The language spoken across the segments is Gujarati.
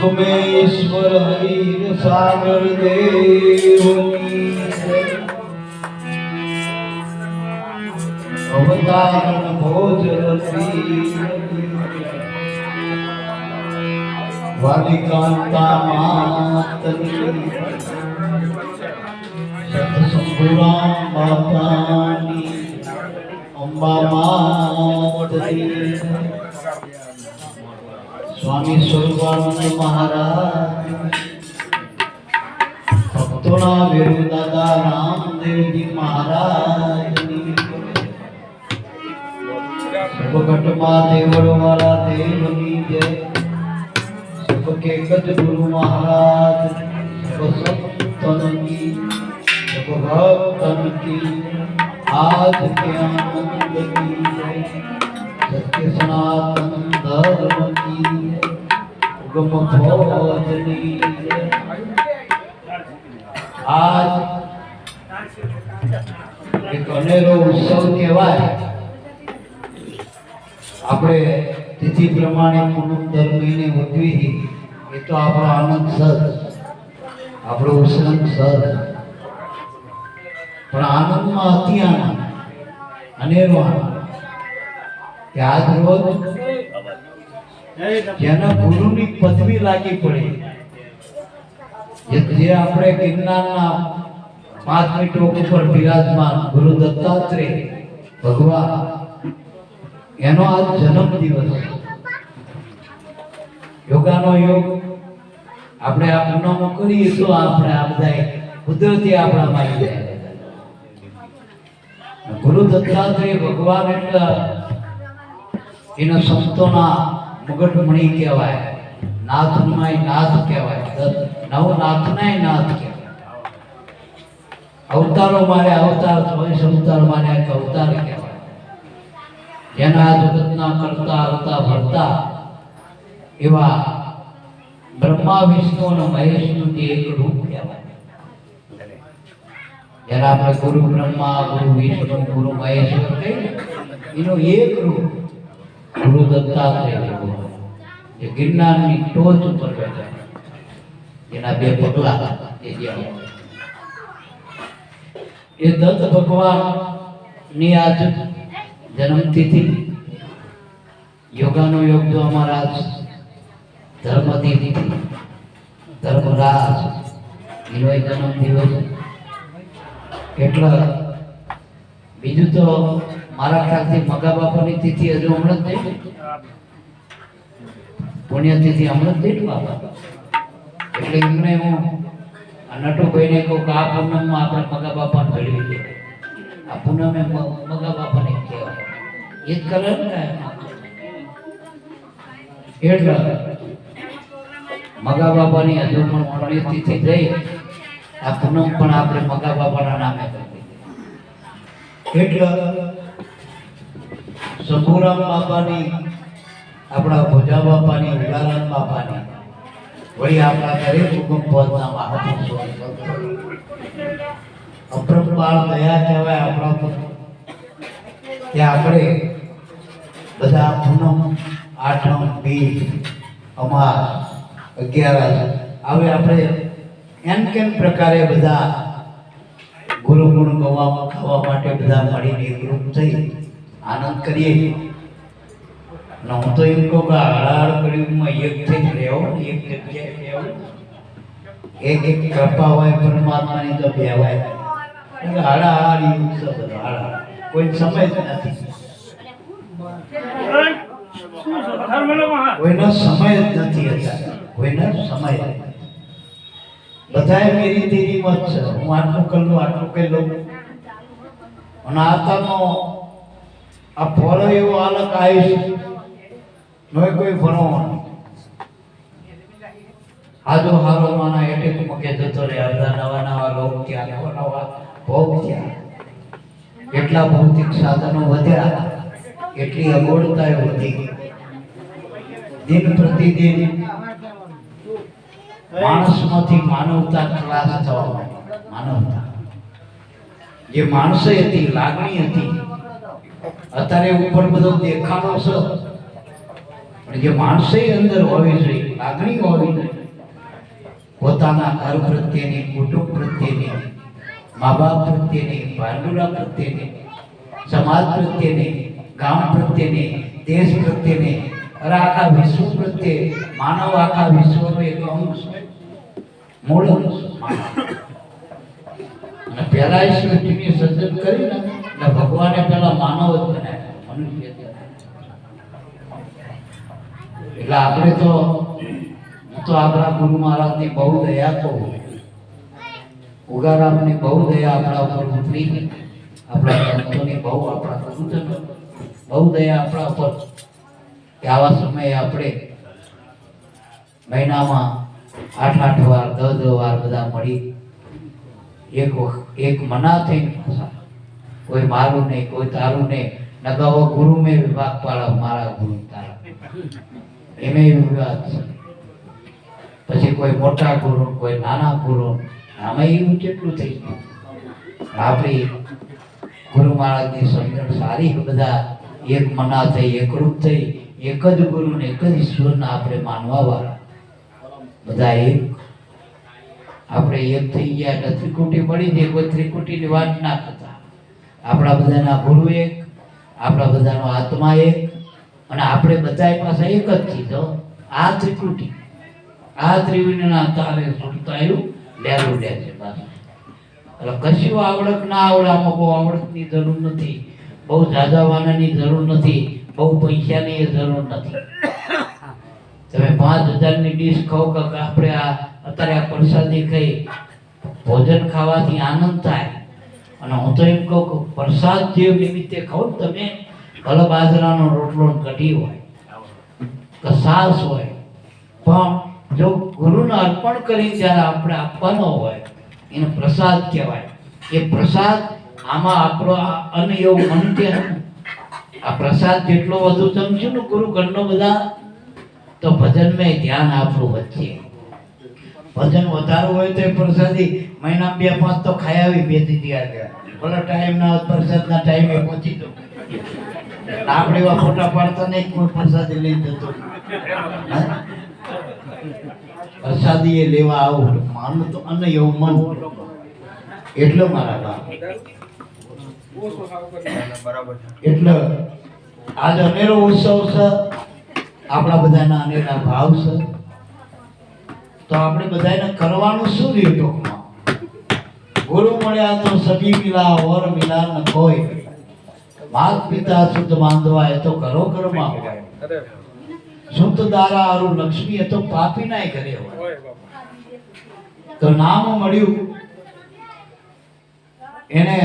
હુકમેશ્વર હરિર સાગર દેવ. અવતાર ભોજરતી વાલિકાંતા માતની. સતસંભુરા માતાની. અંબા માતની. સ્વામી સ્વરૂપાનંદ મહારાજ, ભક્તોના વિરુ દાદા રામદેવજી મહારાજની સબકટમાં દેવળ વાળા દેવની જય. સબકે ગજ ગુરુ મહારાજ સબ સબ ભક્તન કી સત્ય સનાતન ધર્મ કી ઉગમ ભોજની એક અનેરો ઉત્સવ કહેવાય આપણે તિથિ પ્રમાણે પૂનમ દર મહિને ઉજવી એ તો આપણો આનંદ સર. આપણો ઉત્સંગ સર પણ આનંદમાં અતિ આનંદ. અનેરો આનંદ. કે આજ રોજ જેના ગુરુની પદવી લાગી પડી. જે- આપણે વિજ્ઞાનના પાંચમી ટોક ઉપર બિરાજમાન ગુરુ દત્તાત્રેય ભગવાન, એનો આજ જન્મ દિવસ યોગાનો યોગ આપણે આ પૂનમો કરીએ તો આપણે આ બધા કુદરતી આપણામાં આવી જાય. ગુરુ દત્તાત્રેય ભગવાન એટલે એના સંતોના મુગટમણી કહેવાય નાથનાય નાથ કહેવાય નવનાથનાય નાથ કહેવાય. અવતારો મારે અવતાર, ચોવીસ અવતાર મારે એક અવતાર કહેવાય. જેના જગતના કરતા આવતા ભરતા એવા બ્રહ્મા, વિષ્ણુ અને મહેશનું જે એક રૂપ કહેવાય. જ્યારે આપણે ગુરુ બ્રહ્મા, ગુરુ વિષ્ણુ, ગુરુ મહેશ્વર કહીએ, એનું એક રૂપ ગુરુ દત્તાત્રેય ભગવાન જે ગિરનારની ટોચ ઉપર બેઠા એના બે પગલા એ જ્યાં એ દત્ત ભગવાનની આજ જન્મતિથિ. યોગાનો યોગ જો અમારા ધર્મતિથિ. ધર્મરાજ એનો એ જન્મ દિવસ એટલે બીજું તો મારા ખ્યાલથી મગા બાપાની તિથિ હજુ હમણાં જ નહીં પુણ્યતિથિ હમણાં જ નહીં બાપા. એટલે એમને હું નટુભાઈને કહું કે આ પૂનમમાં આપણે મગા બાપાને ભેળવી દઈએ આ પૂનમે મગા બાપાને કહેવાય. એ જ કલર ને એટલે મગા બાપાની હજુ પણ પુણ્યતિથિ જઈ આ પૂનમ પણ આપણે મગા બાપાના નામે કરી. એટલે શંભુરામ બાપાની, આપણા ભોજા બાપાની ઉદારામ બાપાની, વળી આપણા દરેક હુકમ પદના મહાપુરુષો અપરંપાર દયા કહેવાય આપણા પર. કે આપણે બધા પૂનમ, આઠમ, બીજ અમાર અગિયાર હવે આપણે એમ કેમ પ્રકારે બધા ગુરુ ગુણ ગવા ખાવા માટે બધા મળીને ગ્રુપ થઈ? આનંદ કરીએ. હું તો એમ કહું કે હળાહળ કર્યુંમાં એક થઈ રહેવો એક જગ્યાએ રહેવું. એક એક કૃપા હોય પરમાત્માની તો બેવાય એટલે હળાહળ એવું છે બધું કોઈ સમય જ નથી. કોઈનો સમય જ નથી અત્યારે. કોઈનો સમય. બધાએ મેરી તેરી મત છે. હું આટલું કરું, આટલું કરી લઉં. અને આતાનો આ ફળ એવો આલક આયુષ નોય કોઈ ભણવાનું. આજો હારો માના એટેક મૂકે જતો રે અડધા નવા નવા લોક થયા, નવા નવા ભોગ થયા. એટલા ભૌતિક સાધનો વધ્યા. એટલી અગોળતા વધી. દિન પ્રતિદિન માણસમાંથી માનવતા ખલાસ થવા માનવતા. જે માણસે હતી, લાગણી હતી અત્યારે ઉપર બધો દેખાડો છે. અને જે માણસે અંદર હોવી જોઈએ, લાગણી હોવી જોઈએ. પોતાના ઘર પ્રત્યેની, કુટુંબ પ્રત્યેની મા બાપ પ્રત્યેની ભાંડુરા પ્રત્યેની, સમાજ પ્રત્યેની, ગામ પ્રત્યેની, દેશ પ્રત્યેની અરે આખા વિશ્વ પ્રત્યે માનવ આખા વિશ્વનો એક અંશ મૂળ અંશ માનવ. અને પહેલા એ સૃષ્ટિની સર્જન કરી ને એટલે ભગવાને પેલા માનવ જ બનાવ્યા, મનુષ્ય એટલે આપણે તો તો આપણા ગુરુ મહારાજની બહુ દયા કહું ઉગારામની બહુ દયા આપણા ઉપર ઉતરી. આપણા સંતોની બહુ, આપણા ગુરુજનો બહુ દયા આપણા ઉપર કે આવા સમયે આપણે મહિનામાં આઠ આઠ વાર, દસ દસ વાર બધા મળી એક વખત એક મના થઈને. કોઈ મારું નહીં, કોઈ તારું નહીં. નગાવો ગુરુ મેં વિભાગ પાડો, મારા ગુરુ તારા. એમે વિભાગ પછી કોઈ મોટા ગુરુ, કોઈ નાના ગુરુ, આમાં એવું કેટલું થઈ ગયું? આપણી ગુરુ મહારાજની સમજણ સારી બધા. એક મના થઈ એકરૂપ થઈ, એક જ ગુરુ ને એક જ ઈશ્વરને આપણે માનવા વાળા બધા એક. આપણે એક થઈ ગયા, એટલે ત્રિકુટી મળી જાય, કોઈ ત્રિકુટીની વાત ના કરતા. આપણા બધાના ગુરુ એક, આપણા બધાનો આત્મા એક, અને આપણે બધા પાસે એક જ હો. આ ત્રિકૃતિ. આ ત્રિવેણીના તારે સુરતાયું લેલું લે છે એટલે કશું આવડત ના આવડામાં બહુ આવડતની જરૂર નથી, બહુ જાજાવાનાની જરૂર નથી, બહુ પૈસાની જરૂર નથી. તમે પાંચ હજારની ડીશ ખાઓ કે આપણે આ અત્યારે આ પ્રસાદી ખાઈ, ભોજન ખાવાથી આનંદ થાય. અને હું તો એમ કહું કે પ્રસાદ જે નિમિત્તે ખાઓ તમે, ભલે બાજરાનો રોટલો કઢી હોય, કે સાસ હોય, પણ જો ગુરુને અર્પણ કરી જ્યારે આપણે આપવાનો હોય, એને પ્રસાદ કહેવાય. એ પ્રસાદ આમાં આપણો અન્ન એવું મન કે આ પ્રસાદ જેટલો વધુ જમશું ને ગુરુ ઘરનો બધા, તો ભજનમાં ધ્યાન આપણું વધશે ભજન વધારવું હોય તો એ પ્રસાદી મહિના બે પાંચ તો ખાઈ આવી બેથી ત્યાં ભલે ટાઈમ ના હોય પ્રસાદના ટાઈમે પહોંચી દો આપણે એવા ફોટા પાડતા નહીં કોઈ પ્રસાદી લઈ જતો પ્રસાદી એ લેવા આવું માનું તો અને એવું મન એટલો મારા બાપ. એટલે આજ અનેરો ઉત્સવ છે. આપણા બધાના અનેરા ભાવ છે. તો આપણે બધાને કરવાનું શું રહ્યું ટૂંકમાં? ગુરુ મળ્યા તો સભી મિલા ઓર મિલા ન કોઈ. માત પિતા શુદ્ધ બાંધવા એ તો ઘરો ઘરમાં હોય. શુદ્ધ દારા અરુ લક્ષ્મી એ તો પાપી ના ઘરે હોય. તો નામ મળ્યું. એને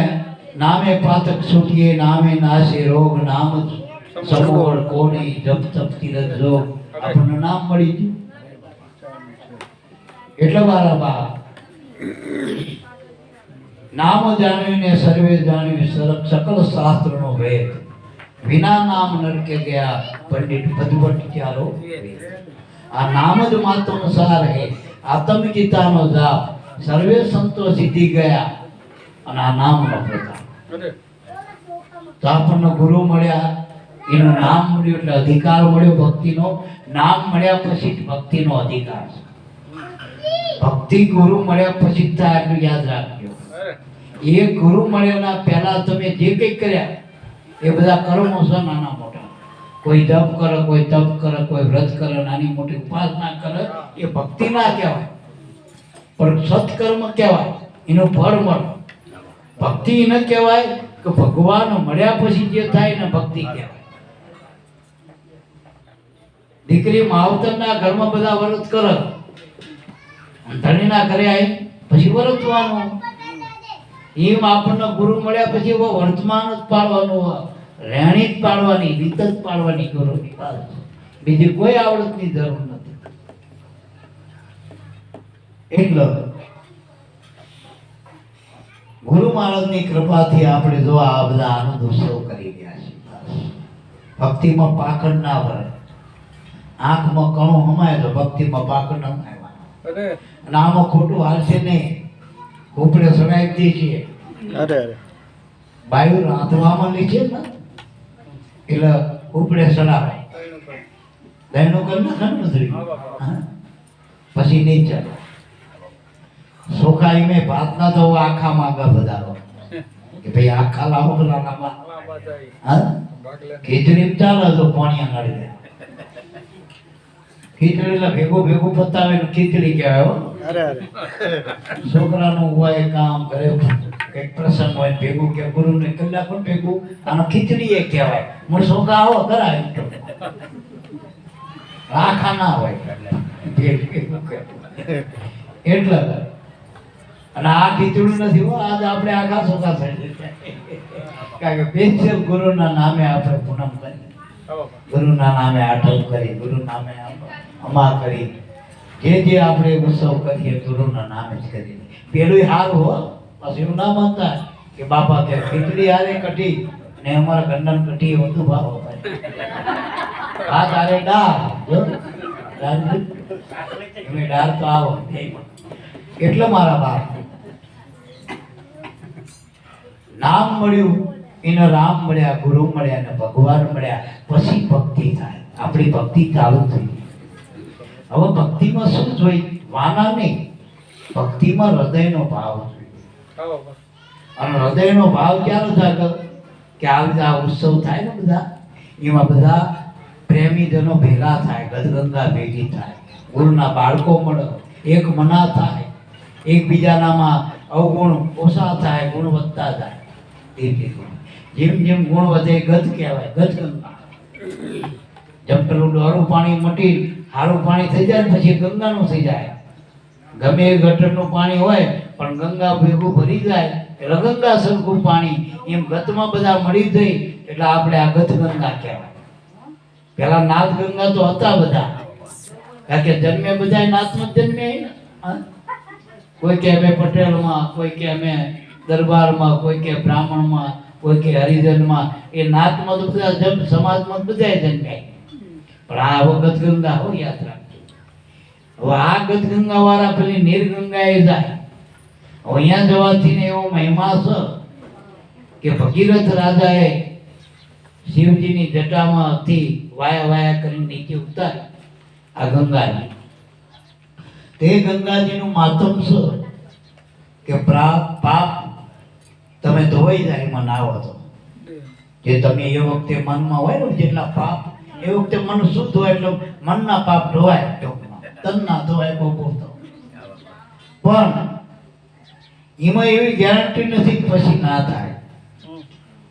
નામે પાતક છૂટીએ નામે નાશે રોગ નામ સમોળ કોની જપ તપ તીરથ જોગ આપણને નામ મળી ગયું. એટલે મારા બા નામ જાણીને સર્વે સર- સકલ શાસ્ત્રનો વેદ. વિના નામ નરકે ગયા પંડિત ભદભટ ક્યારો? આ નામ જ માત્ર સાર હે. આતમ ગીતાનો જાપ. સર્વે સંતો સિદ્ધિ ગયા. અને આ નામનો પ્રતાપ. તો આપણને ગુરુ મળ્યા. એનું નામ મળ્યું એટલે અધિકાર મળ્યો ભક્તિનો. નામ મળ્યા પછી ભક્તિનો અધિકાર છે. ભક્તિ ગુરુ મળ્યા પછી એટલું યાદ રાખજો. એ ગુરુ મળ્યાના પહેલા તમે જે કંઈ કર્યા એ બધા કર્મો છે નાના મોટા. કોઈ જપ કરે કોઈ તપ કરે કોઈ વ્રત કરે નાની મોટી ઉપાસના કરે એ ભક્તિ ના કહેવાય. પણ સત્કર્મ કહેવાય એનું ફળ મળે. ભક્તિ ન કહેવાય કે ભગવાન મળ્યા પછી જે થાય ને ભક્તિ કહેવાય. દીકરી માવતરના ઘરમાં બધા વ્રત કરે. ધણીના ઘરે આવી પછી વર્તવાનું એમ આપણને ગુરુ મળ્યા પછી વર્તમાન જ પાડવાનું રહેણી જ પાડવાની, રીત જ પાડવાની ગુરુની. બીજી કોઈ આવડતની જરૂર નથી. એટલે ગુરુ મહારાજની કૃપાથી આપણે જો આ બધા આનંદ ઉત્સવ કરી રહ્યા છીએ. ભક્તિમાં પાકડ ના ભરે આંખમાં કણું હમાય તો ભક્તિમાં પાખંડ હમાય. અને આમાં ખોટું હાલશે નહીં. ઉપડે સડાઈ દે છીએ અરે અરે. બાયુ રાંધવામાં લે છે ને એટલે ઉપડે સડાવે ગાયનું કરી નાખે ને બધું? પછી નહીં ચાલે. સોખાઈ મેં ભાત ના તો આખા માંગા વધારો કે ભાઈ આખા લાવો પેલા લાંબા હા? ખીચડી ચાલે તો પાણી આંગાડી દે ખીચડી એટલે ભેગો ભેગું પતાવે ખીચડી કહેવાય હો. અરે અરે. છોકરાનું હોય કામ ઘરે કંઈક પ્રસંગ હોય ભેગું કે ગુરુને કલાક પણ ભેગું આનો ખીચડી એ કહેવાય. મૂળ છોકરા આવો કરાય રાખા ના હોય. એટલે. અને આ ખીચડું નથી હો આજ આપણે આખા છોકરા થઈ કારણ કે સ્પેશિયલ ગુરુના નામે આપણે પૂનમ કરી. ગુરુના નામે આટલ કરી ગુરુ નામે અમા કરી. જે જે આપણે ઉત્સવ કરીએ ગુરુના નામે જ કરીએ. પેલું હાર હો. પછી એવું ના માનતા કે બાપા કે ખીચડી હારે કઢી ને અમારા ઘરના કઢી વધુ ભાવ આ તારે ડાર? તો આવો એટલે મારા બાપ. નામ મળ્યું, એને રામ મળ્યા, ગુરુ મળ્યા ને ભગવાન મળ્યા. પછી ભક્તિ થાય. આપણી ભક્તિ ચાલુ થઈ હવે ભક્તિમાં શું જોઈ વાના નહીં. ભક્તિમાં હૃદયનો ભાવ જોઈએ. અને હૃદયનો ભાવ ક્યારે થાય કે આ બધા ઉત્સવ થાય ને બધા? એમાં બધા પ્રેમીજનો ભેગા થાય ગદગંગા ભેગી થાય. ગુરુના બાળકો મળે એક મના થાય. એકબીજાનામાં અવગુણ ઓછા થાય ગુણ વધતા જાય. જેમ જેમ ગુણ વધે ગદ કહેવાય ગદગંગા જેમ પેલું ડોરું પાણી મટી સારું પાણી થઈ જાય પછી ગંગાનું થઈ જાય. ગમે એ ગટરનું પાણી હોય, પણ ગંગા ભેગું ભરી જાય, એટલે ગંગા સરખું પાણી એમ ગતમાં બધા મળી જાય, એટલે આપણે આ ગત ગંગા કહેવાય. પેલા નાથ ગંગા તો હતા બધા. કારણ કે જન્મે બધા નાથમાં જન્મે કોઈ કે અમે પટેલમાં, કોઈ કે અમે દરબારમાં, કોઈ કે બ્રાહ્મણમાં, કોઈ કે હરિજનમાં, એ નાતમાં તો બધા જન્મ સમાજમાં બધા જન્મ્યા. પણ આ વખત ગંગા હો યાદ હવે આ ગત ગંગા વાળા પેલી નીરગંગા એ જાય અહીંયા જવાથી ને એવો મહિમા છે કે ભગીરથ રાજાએ શિવજીની જટામાંથી વાયા વાયા કરીને નીચે ઉતારી આ ગંગાજી. તે ગંગાજીનું માતમ છે કે પાપ તમે ધોવાઈ જાય એમાં નાવો તો જે તમે એ વખતે મનમાં હોય ને જેટલા પાપ એ વખતે મન શુદ્ધ હોય એટલે મનના પાપ ધોવાય. ટૂંકમાં. તનના ધોવાય બહુ પૂરતો. પણ એમાં એવી ગેરંટી નથી પછી ના થાય.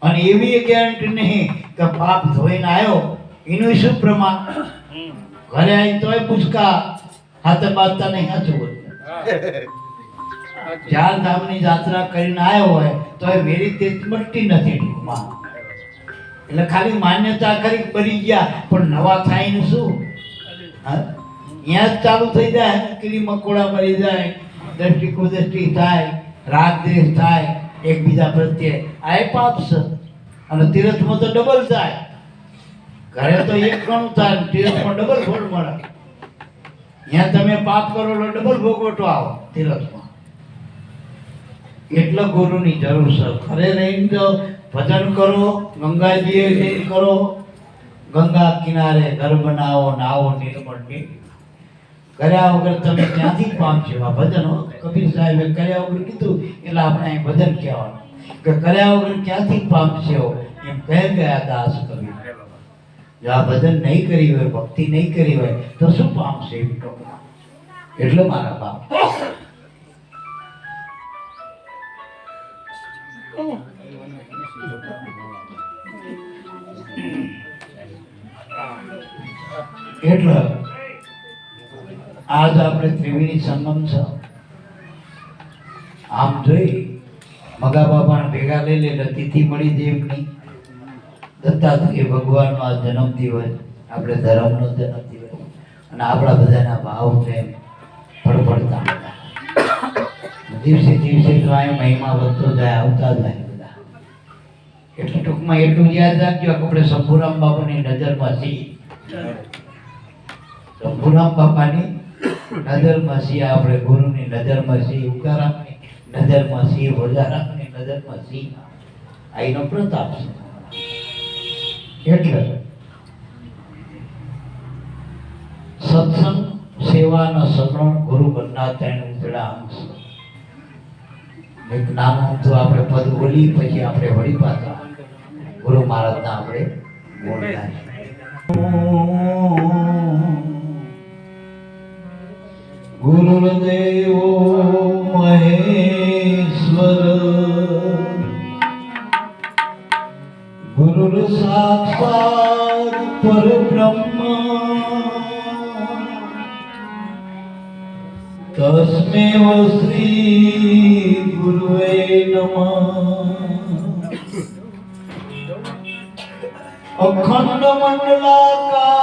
અને એવી ગેરંટી નહીં કે પાપ ધોઈને આવ્યો. એનું શું પ્રમાણ? ઘરે આવી તોય પૂછકા હાથે બાંધતા નહીં હાચું બોલ ચાર ધામની યાત્રા કરીને આવ્યો હોય તો એ મેરી તેજ મટતી નથી ટૂંકમાં. એટલે ખાલી માન્યતા કરી પડી ગયા, પણ નવા થાય ને શું? ત્યાં જ ચાલુ થઈ જાય, કીડી મકોડા મરી જાય, દ્રષ્ટિ કુદ્રષ્ટિ થાય, રાગ દ્વેષ થાય, એકબીજા પ્રત્યે. આ પાપ અને તીરથમાં તો ડબલ થાય. ઘરે તો એક ગણું થાય, તીરથમાં ડબલ ફોડ મળે. ત્યાં તમે પાપ કરો એટલે ડબલ ભોગવટો આવો, તીરથમાં. એટલે ગુરુની જરૂર છે. ઘરે રહીને તો ભજન કરો ગંગાજીએ કરો, ગંગા કિનારે ઘર બનાવો નાવો નિર્મળ કર્યા વગર તમે ક્યાંથી પામશો આ ભજન. કબીર સાહેબે કર્યા વગર કીધું, એટલે આપણે અહીં ભજન કહેવાનું. કે કર્યા વગર ક્યાંથી પામશો એમ કહે ગયા દાસ કવિ. જો આ ભજન નહીં કરી હોય, ભક્તિ નહીં કરી હોય, તો શું પામશે એમ ટૂંકમાં એટલે મારા બાપ એટલે આજ આપણે ત્રિવેણી સંગમ છે. આમ જોઈ મગા બાપાને ભેગા લઈ લે, એટલે તિથિ મળી દેવની એમની દત્તાત્રેય ભગવાનનો આ જન્મ દિવસ આપણે ધર્મનો જન્મ દિવસ. અને આપણા બધાના ભાવ પ્રેમ ફળફળતા. દિવસે દિવસે તો આ મહિમા વધતો જાય, આવતા જાય બધા. એટલે ટૂંકમાં એટલું યાદ રાખજો આપણે શંભુરામ બાપાની નજરમાં છીએ શંભુરામ બાપાની નજરમાં છીએ આપણે ગુરુની નજરમાં છીએ ઉકારામની નજરમાં છીએ વજારામની નજરમાં છીએ આ એનો પ્રતાપ છે. એટલે સત્સંગ સેવાના સગણ ગુરુ બનના ત્રણ ઉતરા અંશ એક નાનું તો આપણે પદ બોલી પછી આપણે વળી પાછા ગુરુ મહારાજના આપણે બોલતા ગુરુદેવો મહેશ્વર ગુરુ સાક્ષાત પરબ્રહ્મ તસ્મેવ શ્રી ગુરુવે નમઃ અખંડ મંડલાકારમ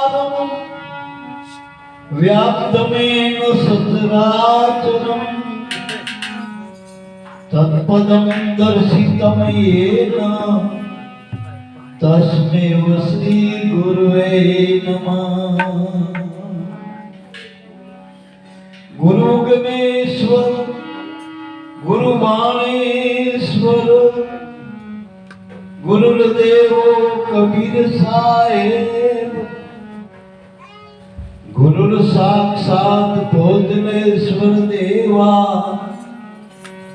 વ્યાપ્તમેન સચરાચરમ તત્પદમ દર્શિતમ येन તસ્મેવ શ્રી ગુરુવે નમઃ ગુરુ ગમેશ્વર ગુરુ ગુરુ સાક્ષાત ભોજનેશ્વર દેવા.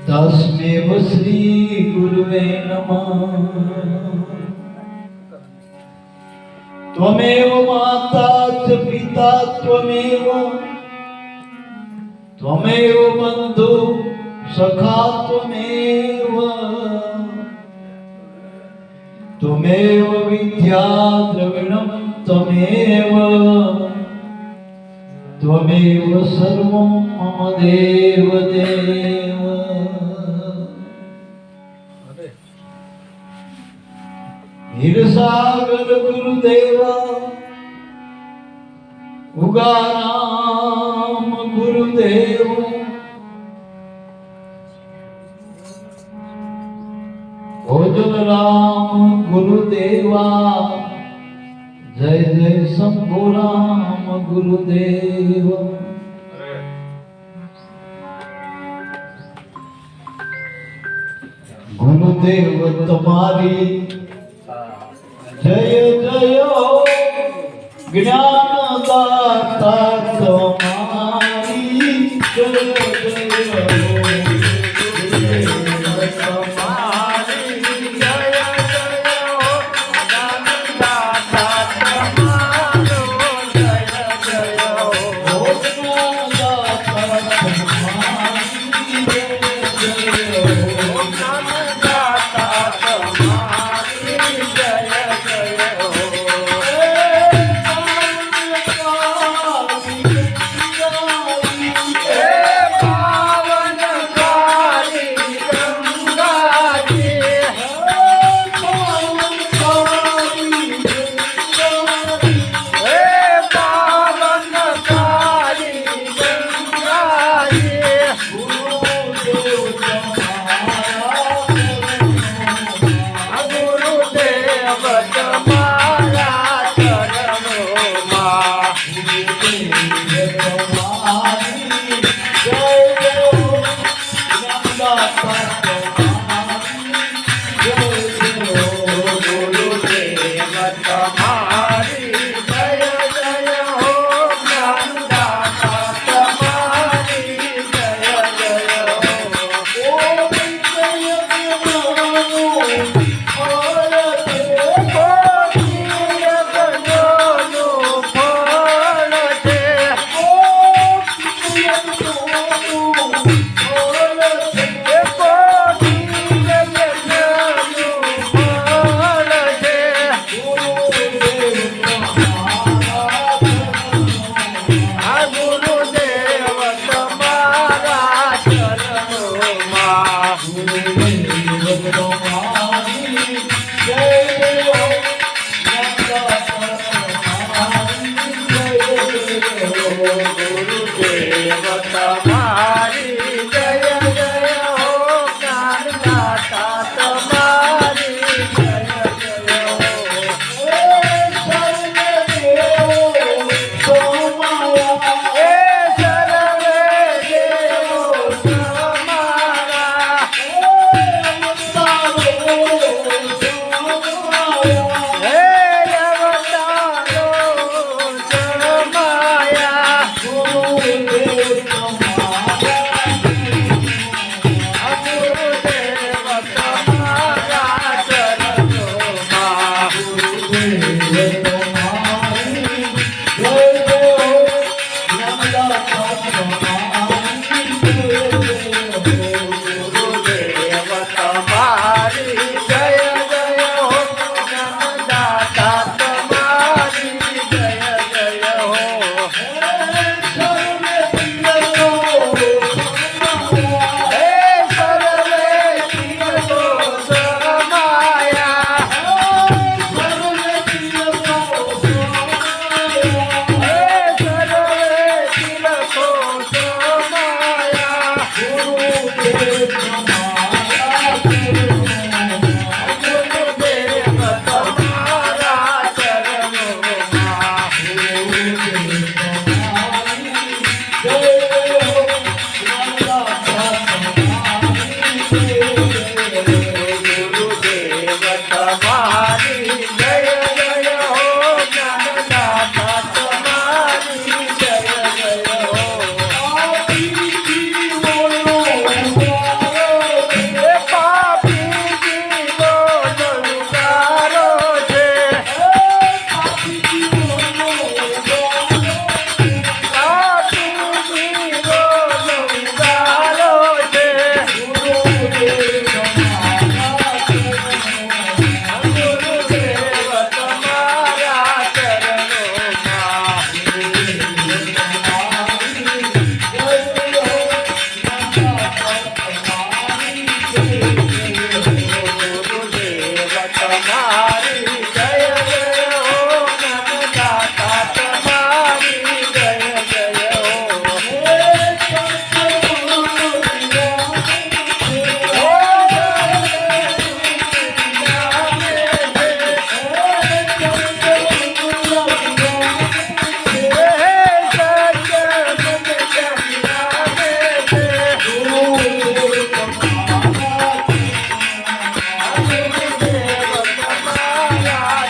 તસ્મેવ શ્રી ગુરુવે નમઃ. ત્વમેવ માતા ચ પિતા ત્વમેવ. ત્વમેવ બંધુ સખા ત્વમેવ. ત્વમેવ વિદ્યા દ્રવિણમ ત્વમેવ. ત્વમેવ સર્વં મમ દેવ દેવ હીરસાગર ગુરુદેવા ઉગારામ ગુરુદેવ ભોજન રામ ગુરુદેવા જય જય શંભુ રામ ગુરુદેવ ગુરુદેવ તમારી જય જય જ્ઞાન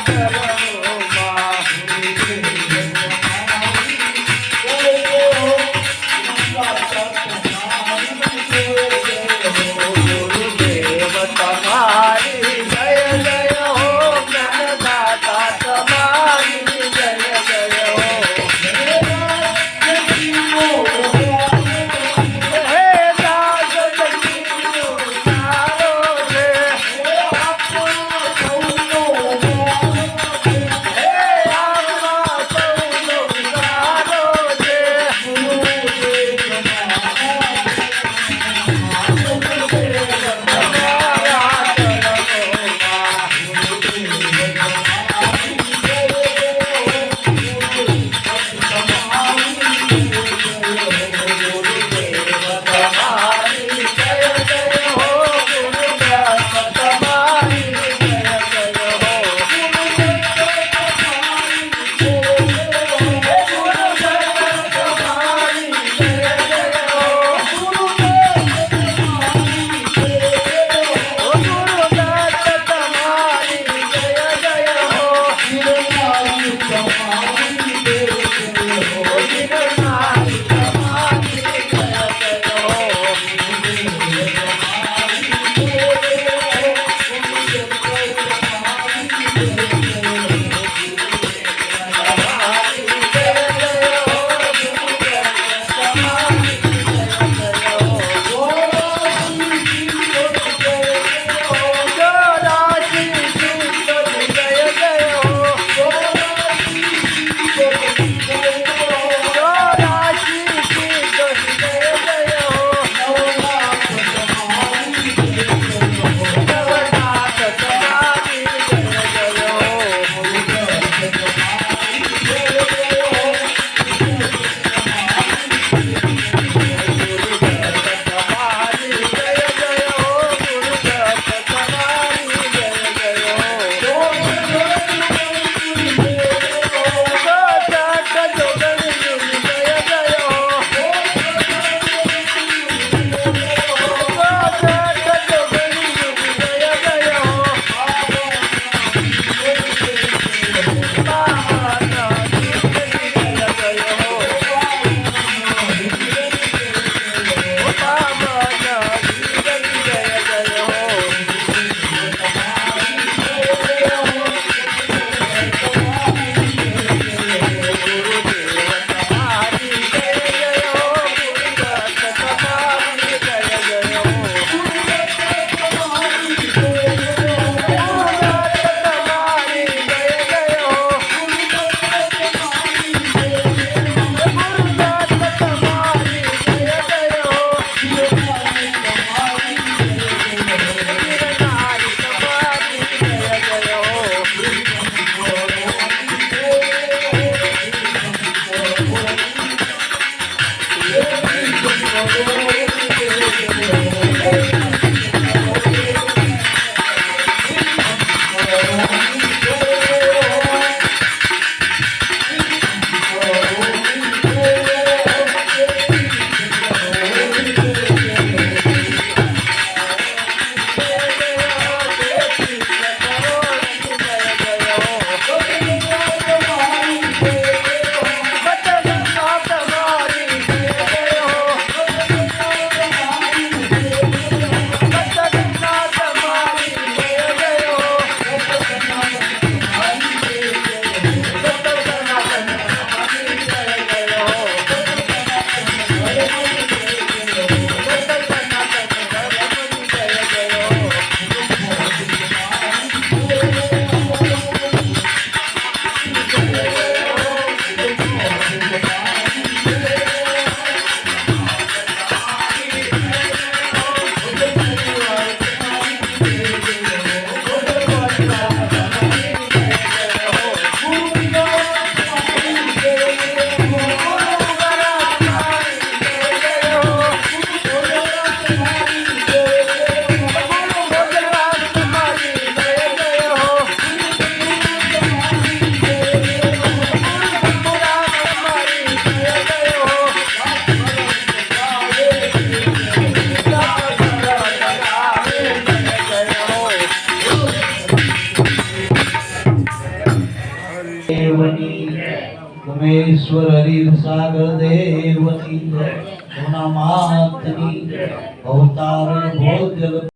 Thank you.